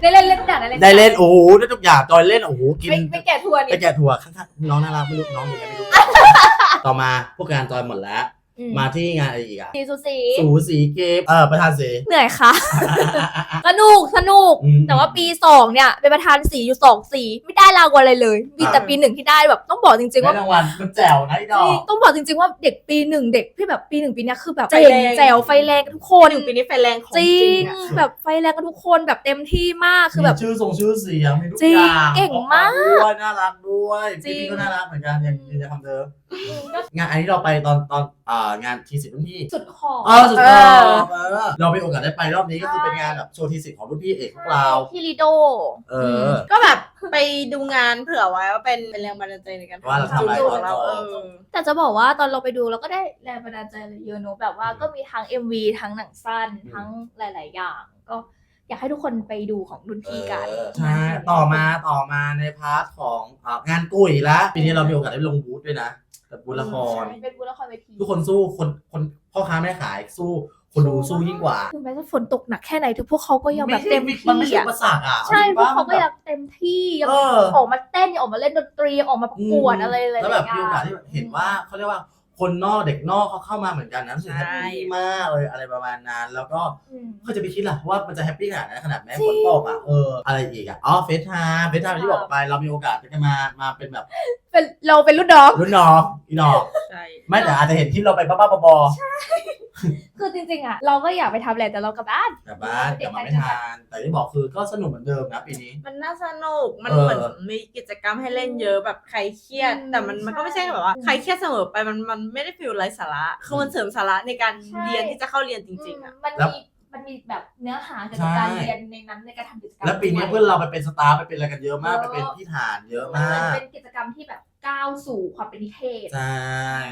Speaker 2: ได้เล่นเล่นด่านอะไร
Speaker 1: ได้เล่นโอ้โหได้ทุกอย่างจอยเล่นโอ้โหกิน
Speaker 2: ไม่ไม่แก่ทัวร์
Speaker 1: ไป
Speaker 2: นี่
Speaker 1: แกะถั่วข้างๆน้องน่ารักไม่รู้น้องอยู่ไหนไม่รู้ ต่อมาพวกงานจอยหมดแล้ว
Speaker 2: อืม
Speaker 1: มาที่งานอะไรอีกอะ
Speaker 2: สีสูสี
Speaker 1: สูสีเกมเออประธานสี
Speaker 2: เหนื่อยค่ะ สนุกสนุก
Speaker 1: อืม
Speaker 2: แต่ว่าปีสองเนี่ย เป็นประธานสีอยู่สองสีไม่ได้รางวัลอะไรเลย มีแต่ปีหนึ่งที่ได้แบบต้องบอกจริงๆ
Speaker 1: ได้
Speaker 2: ว่า
Speaker 1: รางวัลมันแจ๋วนะไอ้ดอก
Speaker 2: ต้องบอกจริงๆว่าเด็กปีหนึ่งเด็กที่แบบปีหนึ่งปีเนี้ยคือแบบ
Speaker 3: ไฟ
Speaker 2: เจ๋ง
Speaker 3: แรง
Speaker 2: แจ๋วไฟแรงกันทุกคน
Speaker 3: หนึ่งปีนี้ไฟแรงของ
Speaker 2: จ
Speaker 3: จ
Speaker 2: ริ
Speaker 3: ริ
Speaker 2: ง
Speaker 3: งอะ
Speaker 2: แบบไฟแรงกันทุกคนแบบเต็มที่มากคือแบบ
Speaker 1: มีชื่อทรงชื่อเสียงมีทุก
Speaker 2: จริ
Speaker 1: องย่าง
Speaker 2: เก่งมาก
Speaker 1: ด้วยน่ารักด้วย
Speaker 2: จริ
Speaker 1: พี่
Speaker 2: ง
Speaker 1: ก็น่ารักเหมือนกันยังยังจะทำเดิม
Speaker 2: ก็
Speaker 1: งานอันนี้เราไปตอนตอนอ่างานทีสิทธิ์รุ่นพี่
Speaker 2: สุดขอบ
Speaker 1: เออสุด
Speaker 3: เอย
Speaker 1: อ
Speaker 3: อ
Speaker 1: ดเออเรามีโอกาสได้ไปรอบนี้ก็คือเป็นงานแบบโชว์ทีสิทธิ์ของรุ่นพี่เอกพวกเรา
Speaker 2: ที่ลีโด
Speaker 1: เออ
Speaker 3: ก็แบบไปดูงานเผื่อไว้ว่าเป็นเป็นแรงบันดาลใจในการ
Speaker 1: ว่าเราทำอะไร
Speaker 3: ของเรา
Speaker 1: ตอน
Speaker 3: เอ
Speaker 1: ต่อ
Speaker 3: อ
Speaker 2: แต่จะบอกว่าตอนเราไปดูเราก็ได้แรงบันดาลใจเยอะเนอะแบบว่าก็มีทั้ง MV ทั้งหนังสั้น ทั้งหลาย ๆ อย่าง ก็อยากให้ทุกคนไปดูของรุ่นพี่กัน
Speaker 1: เออใช่ต่อมาต่อมาในพาร์ทของอ่างานกุยละปีนี้เรามีโอกาสได้ลงบูธด้วยนะ แบบบูธละคร
Speaker 2: ใช่เป็นบูธละครเวที
Speaker 1: ทุกคนสู้คนคนพ่อค้าแม่ขายสู้ คนดูสู้ยิ่งกว่า
Speaker 2: ถึงแม้จะฝนตกหนักแค่ไหนทุกพวกเขาก็ยังแบบ
Speaker 1: ไใช่
Speaker 2: เต็ม
Speaker 1: มันไม่
Speaker 2: ที่
Speaker 1: ใช่
Speaker 2: อะ
Speaker 1: อุปสรรคอะ
Speaker 2: ใช่พวกเขาก็
Speaker 1: แบ
Speaker 2: ยั
Speaker 1: บ
Speaker 2: งเต็มที่ยัง
Speaker 1: เออ
Speaker 2: ออกมาเต้นยังออกมาเล่นดนตรียังออกมาประกวดอะไรเลย
Speaker 1: แล้วแบบมีโอกาสที่แบบเห็นว่าเขาเรียกว่าคนนอกเด็กนอกเขาเข้ามาเหมือนกันนะรู้สึกแฮปปี้มากเลยอะไรประมาณนั้น แล้วก็
Speaker 2: อืม
Speaker 1: เขาจะไปคิดล่ะว่ามันจะแฮปปี้ขนาดนั้นขนาดแม้
Speaker 2: จริ
Speaker 1: ฝ
Speaker 2: ง
Speaker 1: นตกอะเอออะไรอีกอะอ๋อเฟสไทม์เฟสไทม์ที่บอกไปเรามีโอกาสจะมามาเป็นแบบ
Speaker 2: เป็นเราเป็นรุ่นน้อง
Speaker 1: รุ่นน้องอีน้อง
Speaker 3: ใช่
Speaker 1: ไม่แต่อาจจะเห็นที่เราไปบ้าๆบอ
Speaker 2: คือจริงๆอะเราก็อยากไปทำแหละแต่เรากลับบ้าน
Speaker 1: ๆกลับบ้านกลับมาไม่ทาน แต่ที่บอกคือก็สนุกเหมือนเดิมนะปีนี้
Speaker 3: มันน่าสนุก มัน
Speaker 1: เออ
Speaker 3: เหมือนมีกิจกรรมให้เล่นเยอะแบบใครเครียด
Speaker 2: อืม
Speaker 3: แต่มันมันก็ไม่ใช่แบบว่า
Speaker 2: ใช่
Speaker 3: ใครเครียดเสมอไปมันมันไม่ได้ฟีลไร้สาระ คือมันเสริมสาระในการ
Speaker 2: ใช่
Speaker 3: เรียนที่จะเข้าเรียนจริง ๆอะ
Speaker 2: มัน
Speaker 1: แล้ว
Speaker 2: มี มันมีแบบเนื้อหาเกี่ยวกับการ
Speaker 1: ใช่
Speaker 2: เรียนในนั้นในการทำกิจกรรม
Speaker 1: แล้วปีนี้
Speaker 2: ด้วย
Speaker 1: เพื่อนเราไปเป็นสตาร์ไปเป็นอะไรกันเยอะมาก
Speaker 2: เย
Speaker 1: ไป
Speaker 2: อะ
Speaker 1: เป็นที่ฐานเยอะ
Speaker 2: มัน
Speaker 1: มาก
Speaker 2: เป็นกิจกรรมที่แบบก้าวสู่ความเป็นนิเทศ
Speaker 1: ใช่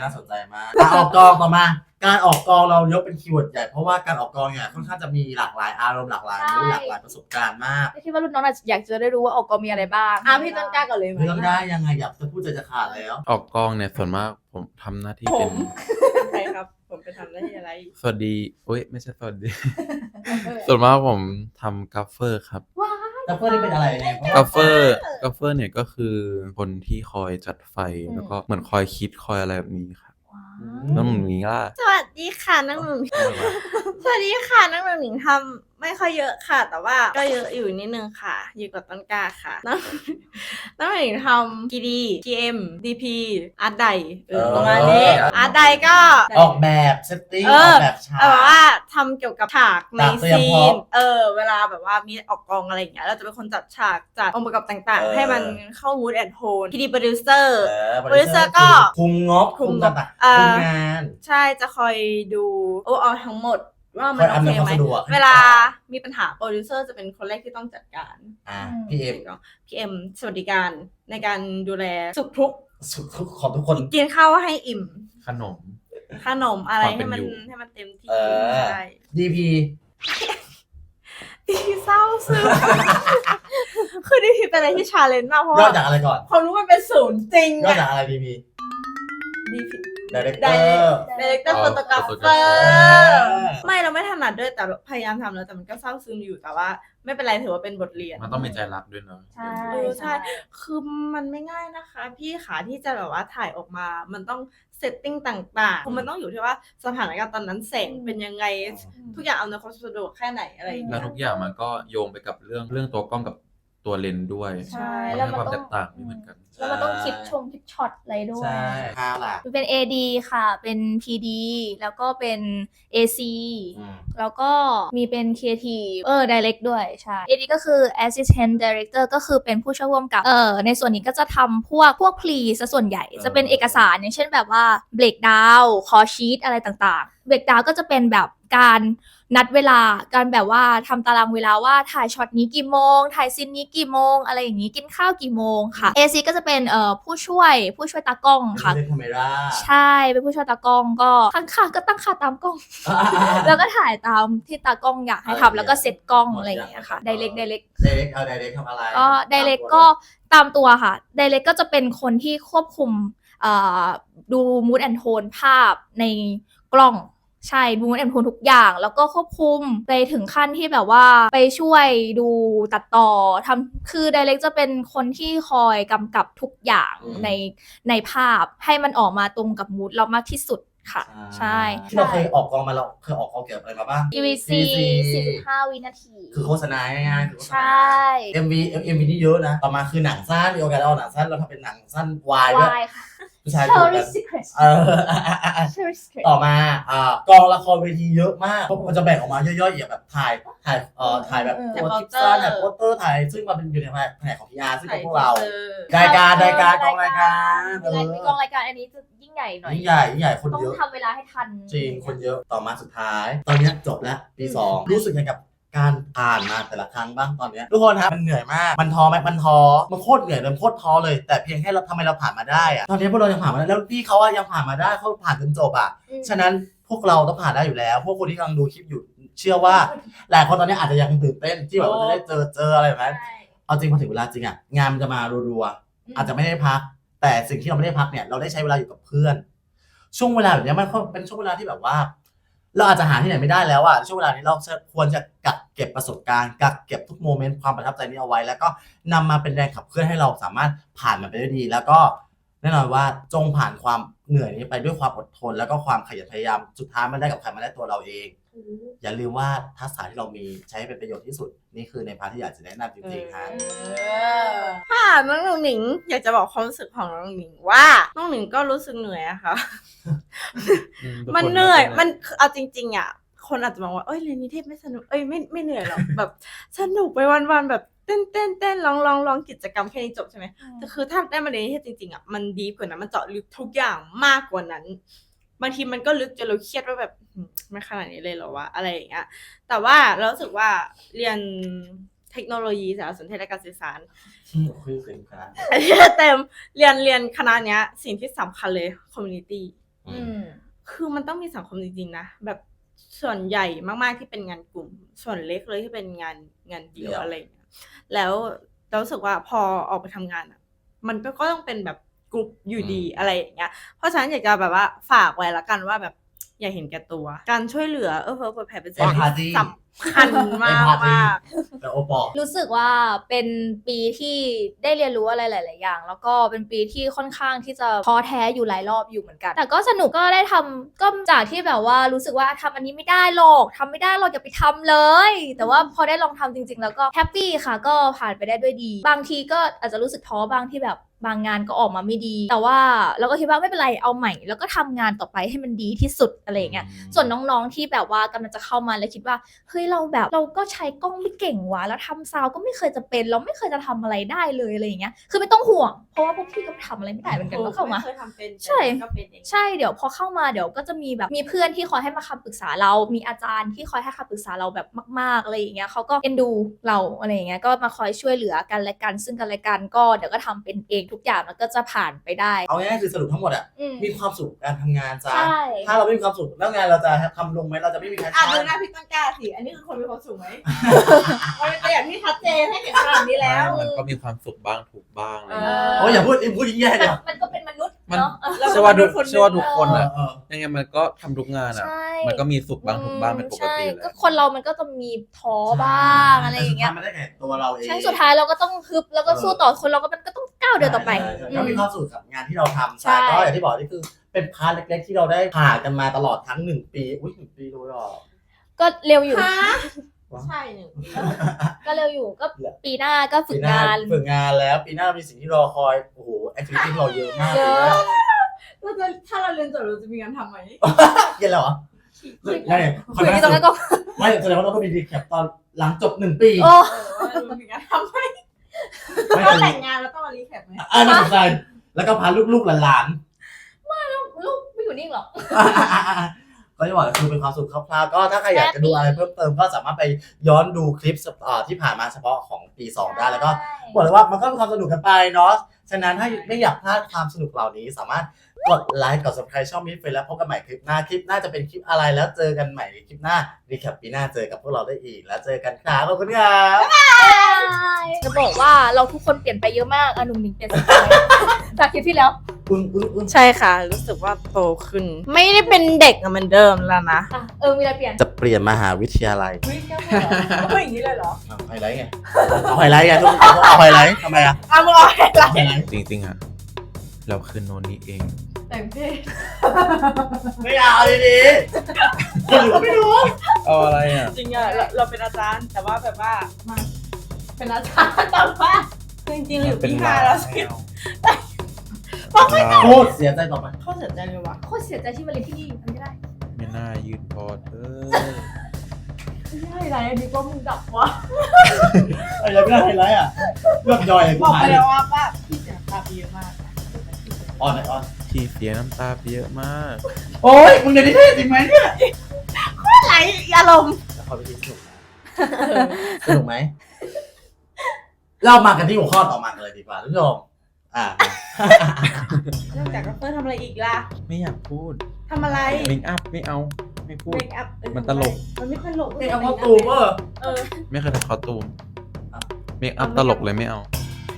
Speaker 1: น่าสนใจมากการออกกองต่อมา การออกกองเรายกเป็นคีย์เวิร์ดใหญ่เพราะว่าการออกกองเนี่ยค่อนข้างจะมีหลากหลายอารมณ์หลากหลาย
Speaker 2: ใช่
Speaker 1: มูดหลากหลายประสบการณ์มาก
Speaker 2: คิดว่ารุ่นน้องอาจจะอยากจะได้รู้ว่าออกกองมีอะไรบ้าง
Speaker 3: อะพี่ต้นกล้าก่อนเลยไหม
Speaker 1: เรื่องได้ยังไงอยากจะพูดใจจะขาดแล้ว
Speaker 4: ออกกองเนี่ยส่วนมากผมทำหน้าที่
Speaker 3: ผ
Speaker 4: เป็น
Speaker 3: มใช่ครับ ผมไปทำได้ที่อะไร
Speaker 4: สวัสดีโอ้ยไม่ใช่สวัสดี ส่วนมากผมทำกัฟเฟอร์ครับ
Speaker 2: ว้า
Speaker 1: แล้วเพื่อนนี่เป็นอะไรเนี่ยเพราะ
Speaker 4: กั
Speaker 1: ว่า
Speaker 4: ฟเฟอร์กัฟเฟอร์เนี่ยก็คือคนที่คอยจัดไฟ
Speaker 2: อืม
Speaker 4: แล้วก็เหมือนคอยคิดคอยอะไรแบบนี้ครับ
Speaker 2: ว้า
Speaker 4: แล้วหนุ่มนี้ล่ะ
Speaker 3: สวัสดีค่ะนักหนุ่มสวัสดีค่ะนักหนุ่มหนิงทำไม่ค่อยเยอะค่ะ แต่ว่าก็เยอะอยู่นิดนึงค่ะ อยู่กับต้นกล้าค่ะนักนักหนุ่มหนิงทำกีดีทีเอ็มดีพีอาร์ตไดเออประมาณนี้อาร์ตไดก็
Speaker 1: ออกแบบเซตติ้ง
Speaker 3: เอ
Speaker 1: อ
Speaker 3: อ
Speaker 1: อกแบบฉาก
Speaker 3: เอาแบบว่าทำเกี่ยวกับฉากใน
Speaker 1: ฉากเตรียม
Speaker 3: ซี
Speaker 1: พร้อม
Speaker 3: นเออ เวลาแบบว่ามีออกกองอะไรอย่างเงี้ยเราจะเป็นคนจัดฉากจัดองค์ประกอบต่าง
Speaker 1: เออ
Speaker 3: ๆให้มันเข้า mood and tone พีดีโปรดิวเซอร์
Speaker 1: เออ
Speaker 3: โปรดิวเซอร์ก็
Speaker 1: คุมงบ
Speaker 3: คุ
Speaker 1: คุ
Speaker 3: ม
Speaker 1: ม
Speaker 3: งบ
Speaker 1: ต่าง
Speaker 3: เอ่อ
Speaker 1: ๆคุมงาน
Speaker 3: ใช่จะคอยดูโออทั้งหมด ว่ามั
Speaker 1: คนอย
Speaker 3: โอ
Speaker 1: อำน
Speaker 3: เคว
Speaker 1: ความ
Speaker 3: ไหม
Speaker 1: สะดวกให้
Speaker 3: เวลามีปัญหาโปรดิวเซอร์จะเป็นคนแรกที่ต้องจัดการ
Speaker 1: อ่าพี่เอ็ม
Speaker 3: พี่เอ็มสวัสดิการในการดูแลสุขทุกข์
Speaker 1: สุดทุกของทุกคน
Speaker 3: กินข้าวให้อิ่ม
Speaker 4: ขนม
Speaker 3: ขนมอะไร
Speaker 4: ความเป็
Speaker 3: ให้
Speaker 4: น
Speaker 3: มัน
Speaker 4: อยู่
Speaker 3: ให้มันเต็มที่
Speaker 1: เออ
Speaker 3: ใช่
Speaker 1: ดีพี
Speaker 3: ดีเศร้าซึ้งคือดีพีเป็นอะไรที่ชาเลนจ์มากเพราะ
Speaker 1: ยอ
Speaker 3: ว่า
Speaker 1: ดจากอะไรก่อน
Speaker 3: ความรู้มันเป็นศูนย์จริง
Speaker 1: ยอด
Speaker 3: อะ
Speaker 1: จากอะไรดีพี
Speaker 3: ดีพี
Speaker 1: ดีเรคเตอร์
Speaker 3: เดเรคเตอร์
Speaker 4: อ๋
Speaker 3: โฟ
Speaker 4: อ
Speaker 3: โตกราฟเฟอ
Speaker 4: photographer
Speaker 3: ร์ไม่เราไม่ถนัดด้วยแต่พยายามทำแล้วแต่มันก็เศร้าซึ้งอยู่แต่ว่า ไม่เป็นไรถือว่าเป็นบทเรียน
Speaker 4: มันต้องมีใจรักด้วยเนาะ
Speaker 2: ใช่
Speaker 3: เออใช่คือมันไม่ง่ายนะคะ พี่ขาที่จะแบบว่าถ่ายออกมา มันต้องเซตติ้งต่างๆคือมันต้องอยู่ที่ว่าสถานการณ์ตอนนั้นแสงเป็นยังไง ทุกอย่างเอาในความสะดวกแค่ไหนอะไรอย่าง
Speaker 4: แล้
Speaker 3: เงี้
Speaker 4: วยทุกอย่างมันก็โยงไปกับเรื่องเรื่องตัวกล้องกับ ตัวเลนส์ด้วย
Speaker 2: ใช่
Speaker 4: มัน
Speaker 2: แล้ว
Speaker 4: ให้
Speaker 2: มัน
Speaker 4: ความ
Speaker 2: ต้
Speaker 4: แต
Speaker 2: อง
Speaker 4: กต่างไม่เหมือนกัน
Speaker 2: แล้วมันต้องคิดชงคิดช็อตอะไรด้วย
Speaker 1: ใช่ห้าล่ะ
Speaker 2: เป็น AD ค่ะ เป็น PD แล้วก็เป็น AC
Speaker 1: อืม
Speaker 2: แล้วก็มีเป็น Creative เออ Direct ด้วย ใช่ AD ก็คือ Assistant Director ก็คือเป็นผู้ช่วยร่วมกับ เออ ในส่วนนี้ก็จะทำพวกพวกพลีซะส่วนใหญ่จะเป็นเอกสารอย่างเช่นแบบว่า breakdown call sheet อะไรต่างๆ breakdown ก็จะเป็นแบบการนัดเวลาการแบบว่าทำตารางเวลาว่าถ่ายช็อตนี้กี่โมง ถ่ายซีนนี้กี่โมง อะไรอย่างนี้กินข้าวกี่โมงค่ะ AC ก็จะเป็นเอ่อผู้ช่วยผู้ช่วยตากล้องค่ะ
Speaker 1: เป็นคาเมรา
Speaker 2: ใช่เป็นผู้ช่วยตากล้องก็ข้างๆก็ตั้งค่าตามกล้อง แล้วก็ถ่ายตามที่ตากล้องอยากให้
Speaker 1: เออ
Speaker 2: ทำแล้วก็เซตกล้อง
Speaker 1: หมด
Speaker 2: อะไรอย่างเงี้ยค่ะ
Speaker 1: อย่าง
Speaker 2: ไดเ c กไดเ c ก
Speaker 1: เดเร็กเอาไดเร็กทำอะไร
Speaker 2: ก็ไดเ c กก็ตามตัวค่ะไดเ c กก็จะเป็นคนที่ควบคุมเอ่อดูมูดแอนโทนภาพในกล้อง ใช่ดูมูดแอนโทนทุกอย่าง แล้วก็ควบคุมไปถึงขั้นที่แบบว่าไปช่วยดูตัดต่อทำคือไดเ c กจะเป็นคนที่คอยกำกับทุกอย่างในในภาพให้มันออกมาตรงกับมูดเรามากที่สุดค่ะ ใช่
Speaker 1: ที่เราเคยออกกองมาเราเคยออกกองเกี่ยวกับอะไรมาบ้าง
Speaker 2: TVC 45 วินาที
Speaker 1: คือโฆษณาง่ายๆคือโฆษ
Speaker 2: ใช
Speaker 1: ณา่ MV MV นี่เยอะนะ ต่อมาคือหนังสั้นมีโอกาสเอาหนังสั้นเราทำเป็นหนังสั้นวายด้วย
Speaker 2: วายค่ะ
Speaker 1: ผู้ชายจูบ
Speaker 2: Cherry
Speaker 1: กัน
Speaker 2: Secret
Speaker 1: เออ
Speaker 2: Cherry Secret
Speaker 1: ต่อมาอ่ากองละครเวทีเยอะมากเพราะมันจะแบ่งออกมาย่อยๆอย่างแบบถ่ายถ่ายเอ่อถ่ายแบบ
Speaker 2: เออ
Speaker 1: ตัวคลิปสั้นถ่ายโปสเตอร์ถ่ายซึ่งมันเป็นอยู่ในแผนกของพีอาร์ซึ่งเป็นพวกเรา
Speaker 3: ออ
Speaker 1: รายการรายการกองรายการ
Speaker 2: มีรายมีกองรายการอันนี้จะยิ่งใหญ่หน่อย
Speaker 1: ยิ่งใหญ่ยิ่งใหญ่คน
Speaker 2: ต้อง
Speaker 1: เยอะ
Speaker 2: ทำเวลาให้ทัน
Speaker 1: จริงคนเยอะต่อมาสุดท้าย ตอนเนี้ยจบแล้วปีสองรู้สึกยังไงกับ การผ่านมาแต่ละครั้งบ้างตอนเนี้ยทุกคนครับมันเหนื่อยมากมันท้อไหมมันท้อมันโคตรเหนื่อยเลยมันโคตรท้อเลย แต่เพียงแค่เราทำไมเราผ่านมาได้อะตอนนี้พวกเรายังผ่านมาได้แล้วพี่เขาอะยังผ่านมาได้เขาผ่านจนจบอะ
Speaker 2: อืม
Speaker 1: ฉะนั้นพวกเราต้องผ่านได้อยู่แล้ว พวกคนที่กำลังดูคลิปอยู่ เชื่อว่าหลายคนตอนนี้อาจจะยังตื่นเต้นที่แบบว่าจะได้เจอเจออะไรแบบนั้น
Speaker 2: ใช่
Speaker 1: เอาจริงพอถึงเวลาจริงอะงานมันจะมารัวๆอาจจะไม่ได้พัก แต่สิ่งที่เราไม่ได้พักเนี่ยเราได้ใช้เวลาอยู่กับเพื่อน ช่วงเวลาแบบเนี้ยมันก็เป็นช่วงเวลาที่แบบว่า เราอาจจะหาที่ไหนไม่ได้แล้วอะช่วงเวลานี้เราควรจะกักเก็บประสบการณ์กักเก็บทุกโมเมนต์ความประทับใจนี้เอาไว้ แล้วก็นำมาเป็นแรงขับเคลื่อนให้เราสามารถผ่านมันไปได้ดี แล้วก็แน่นอนว่าจงผ่านความ เหนื่อยนี้ไปด้วยความอดทน แล้วก็ความขยันพยายามสุดท้ายมันได้กับใครมันได้ตัวเราเอง อย่าลืมว่าทักษะที่เรามีใช้ให้เป็นประโยชน์ที่สุด นี่คือในพาร์ทที่อยากจะแนะนำจริงๆฮะ
Speaker 3: ค่ะน้องหนูหนิงอยากจะบอกความรู้สึกของน้องหนิงว่าน้องหนิงก็รู้สึกเหนื่อยอะค่ะ
Speaker 4: อืทุก
Speaker 3: มัน
Speaker 4: ค
Speaker 3: เหนื่อย
Speaker 4: ก็
Speaker 3: มันเอาจริง ๆอะคนอาจจะมองว่าเอ้ยเรียนนิเทศไม่สนุกเอ้ยไม่ไม่เหนื่อยหรอกแบบสนุกไปวันๆแบบ เต้นเต้นเต้นลองลองลองกิจกรรมแค่นี้จบใช่ไหมแต่คือถ้าได้มาเรียนนิเทศจริงๆอะมันดีกว่านั้นมันเจาะลึกทุกอย่างมากกว่านั้น บางทีมันก็ลึกจนเราเครียดว่าแบบหืมไม่ขนาดนี้เลยเหรอวะอะไรอย่างเงี้ยแต่ว่าเรารู้สึกว่าเรียนเทคโนโลยีสารสนเทศและการสื่อสาร
Speaker 1: คุยเสียงครับ
Speaker 3: เต็มเรียนเรียนคณะเนี้ย สิ่งที่สำคัญเลยคอมมูนิตี้
Speaker 2: อืม
Speaker 3: คือมันต้องมีสังคมจริงๆนะแบบส่วนใหญ่มากๆที่เป็นงานกลุ่ม ส่วนเล็กเลยที่เป็นงานงานเดียว
Speaker 1: เดี่ยว
Speaker 3: อะไรอย่างเงี้ย แล้วเรารู้สึกว่าพอออกไปทำงานอะมันก็ก็ต้องเป็นแบบกลุ่มอยู่ดีอะไรอย่างเงี้ย เพราะฉะนั้นอยากจะแบบว่าฝากไว้ละกันว่าแบบ อย่าเห็นแก่ตัว การช่วยเหลือเออเพื่อเผื่อแผ่เป็นสิ่ง
Speaker 1: Empathy
Speaker 3: ที่สำคัญมาก
Speaker 1: Empathy
Speaker 3: มาก
Speaker 1: แต่โอปอ
Speaker 2: รู้สึกว่าเป็นปีที่ได้เรียนรู้อะไรหลาย ๆ อย่าง แล้วก็เป็นปีที่ค่อนข้างที่จะท้อแท้อยู่หลายรอบอยู่เหมือนกัน แต่ก็สนุกก็ได้ทำก็จากที่แบบว่ารู้สึกว่าทำอันนี้ไม่ได้หรอกทำไม่ได้หรอกอย่าไปทำเลย แต่ว่าพอได้ลองทำจริง ๆ แล้วก็แฮปปี้ค่ะก็ผ่านไปได้ด้วยดี บางทีก็อาจจะรู้สึกท้อบางที่แบบ บางงานก็ออกมาไม่ดี แต่ว่าเราก็คิดว่าไม่เป็นไรเอาใหม่ แล้วก็ทำงานต่อไปให้มันดีที่สุดอะไรอย่างเงี้ยส่วนน้องๆที่แบบว่ากำลังจะเข้ามาแล้วคิดว่าเฮ้ยเราแบบเราก็ใช้กล้องไม่เก่งวะแล้วทำซาวก็ไม่เคยจะเป็น เราไม่เคยจะทำอะไรได้เลยอะไรอย่างเงี้ยคือไม่ต้องห่วง เพราะว่าพวกพี่ก็ทำอะไรไม่ได้เหมือนกันก็เข้ามา
Speaker 3: ไเคยทำเป็น
Speaker 2: ใช่
Speaker 3: แต่ก็เป็นเอง
Speaker 2: ใช่เดี๋ยวพอเข้ามาเดี๋ยวก็จะมีแบบมีเพื่อนที่คอยให้มาคำปรึกษาเรา มีอาจารย์ที่คอยให้คำปรึกษาเราแบบมากๆอะไรอย่างเงี้ยเขาก็เอ็นดูเราอะไรอย่างเงี้ยก็มาคอยช่วยเหลือกันและกันซึ่งกันและกันก็เดี๋ยวก็ทำเป็นเองทุกอย่างแล้วก็จะผ่านไปได้
Speaker 1: เอาง่ายๆคือสรุปทั้งหมดอะ
Speaker 2: อืม
Speaker 1: มีความสุขกับการทำงานจ้า
Speaker 2: ใช่
Speaker 1: ถ้าเราไม่มีความสุขแล้วงานเราจะทำลงไหมเราจะไม่มีใคร
Speaker 3: อะดู
Speaker 1: ทำ
Speaker 3: หน้าพี่ต้นกล้าสิ อันนี้คือคนมีความสุขไหม มันเป็นตัวอย่างที่ชัดเจนให้เห็นขนาดนี้แล้ว
Speaker 4: มันก็มีความสุขบ้างถูกบ้างอะไร
Speaker 3: เอ
Speaker 4: เงี้ย
Speaker 3: อ
Speaker 1: โอ้ยอย่าพูดอย่าพูดยิ่งแย่เลย
Speaker 2: มันก็เป็นมนุษย์
Speaker 4: มัน
Speaker 2: เนาะ
Speaker 4: เชื่อว่าทุก
Speaker 3: คนหนึ่ง
Speaker 4: เชื่อว่าทุกคน
Speaker 1: เอ
Speaker 4: อะ
Speaker 1: อเออ
Speaker 4: ยังไงมันก็ทำทุกงานอะ
Speaker 2: ใช่
Speaker 4: มันก็มีสุขบ้างทุกข์บ้างเป็นปกติอยู่
Speaker 2: ใช่
Speaker 4: แล้
Speaker 2: ก็
Speaker 4: ว
Speaker 2: คนเรามันก็จะมีท้อบ้างอะไรอย่างเงี้ย
Speaker 1: แต่สุดท้มันได้แก่ตัวเราเอง
Speaker 2: ใช่สุดท้ายเราก็ต้องฮึบแล้วก็สู้ต่อคนเราก็มันก็ต้องก้าวเดินต่อไป
Speaker 1: ใช่ใช่
Speaker 2: อื
Speaker 1: ก็
Speaker 2: ม
Speaker 1: มีความสุขกับงานที่เราทำ
Speaker 2: ใช่
Speaker 1: ใช่ก็อย่างที่บอกนี่คือเป็นพาร์ทเล็กๆที่เราได้ผ่านกันมาตลอดทั้งหนึ่งปี อุ้ยหนึ่งปีเลยเหรอ
Speaker 2: ก็เร็วอยู่
Speaker 3: ฮะ ใช่หนึ่ง
Speaker 2: ก็เร็วอยู่ก็ปีหน้าก็ฝึ
Speaker 1: ปี
Speaker 2: ก
Speaker 1: หน้างา
Speaker 2: น
Speaker 1: ฝึกงานแล้วปีหน้ามีสิ่งที่รอคอยโอ้โหแอคทิวิตี้เราเยอะมาก
Speaker 2: เยอะ
Speaker 3: เราจะถ้าเราเรียนจบเราจะมีงานทำไหม
Speaker 1: เย็นแล้วเหรอไม่คน
Speaker 2: คุย
Speaker 1: นั้น
Speaker 2: ที่ตรงนั้นก็
Speaker 1: ไม่แสดงว่าเราต้องมีดีแคปตอนหลังจบหนึ่งปี
Speaker 2: โอ้
Speaker 3: เออเรามีงานทำไหม
Speaker 1: ไม่
Speaker 3: ถ้า
Speaker 1: เคย
Speaker 3: แต่งงานเราต้องมารีแคปไหม
Speaker 1: อ่าน่าสนใจแล้วก็พาลูกๆหลาน
Speaker 2: ลูกไม่อยู่นิ่งหรอก
Speaker 1: ๆ ก็จะบอกคือเป็นความสุขคร่าวๆก็ถ้าใครอยากจะดูอะไรเพิ่มเติมก็สามารถไปย้อนดูคลิปอ่อที่ผ่านมาเฉพาะของปี 2 ได้แล้วก็บอกเลยว่ามันก็เป็นความสนุกกันไปเนาะฉะนั้นถ้าไม่อยากพลาดความสนุกเหล่านี้สามารถ กดไลค์กด subscribe ช่องมิฟเฟแล้วพบกันใหม่คลิปหน้า คลิปหน้าจะเป็นคลิปอะไรแล้วเจอกันใหม่ในคลิปหน้ารีแคปปีหน้าเจอกับพวกเราได้อีกแล้วเจอกันครับขอบคุณครับ
Speaker 2: จะบอกว่าเราทุกคนเปลี่ยนไปเยอะมากอะหนุ่มหนิงเปลี่ยนสุดไปจากคลิปที่แล้ว
Speaker 1: อึ้งอึ้งอึ้ง
Speaker 3: ใช่ค่ะ รู้สึกว่าโตขึ้น ไม่ได้เป็นเด็กเหมือนเดิมแล้วนะ
Speaker 2: อะเออมีอะไรเปลี่ยน
Speaker 1: จะเปลี่ยนมหาวิทยาลัย
Speaker 3: เฮ้ยแก้วเหรอเฮ้ยอย่างนี้เลยเหรอ
Speaker 1: เอาไฮไลท์ไงเอาไฮไลท์ไงทุกคนเอาไฮไลท์ทำไมอะ
Speaker 3: เอามาเอาอะไร
Speaker 1: เอาไฮไลท์
Speaker 4: จริงๆอะ เราคือโนนี่เอง
Speaker 3: แต่งเพศ
Speaker 1: ไม่เอาดีๆคนอื่นก็ไม่รู้
Speaker 4: เอาอะไรอะ
Speaker 3: จริงอะเราเราเป็นอาจารย์แต่ว่าแบบว่ามาเป็นอาจารย์แต่ว่าคือจริงๆเราอยู่ปีห้าแล้วสิ
Speaker 1: โคตรเสียใจต่อไป
Speaker 3: เขาเสียใจเลยวะ
Speaker 2: โคตรเสียใจที่มาเรียนที่นี่มันไม่ได้
Speaker 4: ไม่น่ายืนพอดเออ
Speaker 3: ไม่ใช่ไรอันนี้ก็มึงดับวะ
Speaker 1: ไอ้ยังไม่ได้ไฮไลท์อะเลือกย่อย
Speaker 3: บอกไปแล้วว่าป้าพี่เสียตาปีเยอะมาก
Speaker 1: ออนออน
Speaker 4: ที่เสียน้ำตาไปเยอะมาก
Speaker 1: โอ้ยมึงเรียนนิเทศจริงไหมเนี่ย
Speaker 3: ไหลอารมณ์
Speaker 1: ละครเวทีสนุกนะสนุกไหม เรามากันที่หัวข้อต่อมากันเลยดีกว่าทุกผู้ชมอ่า
Speaker 3: นอกจากดรทำอะไรอีกล่ะ
Speaker 4: ไม่อยากพูด
Speaker 3: ทำอะไร
Speaker 4: เมคอัพไม่เอาไม่พูด
Speaker 3: เมคอัพเออ
Speaker 4: มันตลก
Speaker 3: มันไม่ตลก
Speaker 1: นี่เอาข้อตูมเออ
Speaker 3: เออ
Speaker 4: ไม่เคยทำคอสตูม
Speaker 1: อะ
Speaker 4: เมคอัพตลกเลยไม่เอา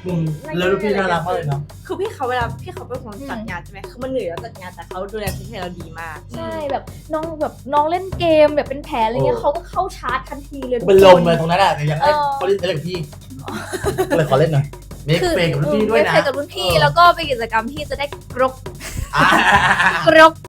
Speaker 1: มึงแล้วลูกพี่น่ารักมากเลยเนาะ
Speaker 3: คือพี่เขาเวลาพี่เขาเป็นคนจัดงานใช่ไหมคือมันเหนื่อยแล้วจัดงานแต่เขาดูแลทุกอย่างเราดีมาก
Speaker 2: ใช่แบบน้องแบบน้องเล่นเกมแบบเป็นแผลอะไรเงี้ย
Speaker 1: โอ้
Speaker 2: เขาก็เข้าชาร์จทันทีเลยทุก
Speaker 1: เป็นลม
Speaker 2: คน
Speaker 1: เลยตรงนั้นอะแต่ยังให้
Speaker 2: เออ
Speaker 1: เขาเล่นเล่นกับพี่ก็เลยขอเล่นหน่อยเมคเฟย์กับรุ่นพี่ด้วยนะ
Speaker 2: เมคเฟย์กับรุ่นพี่
Speaker 1: เออ
Speaker 2: แล้วก็เป็นกิจกรรมที่จะได้กรก
Speaker 1: อ่า
Speaker 2: กรก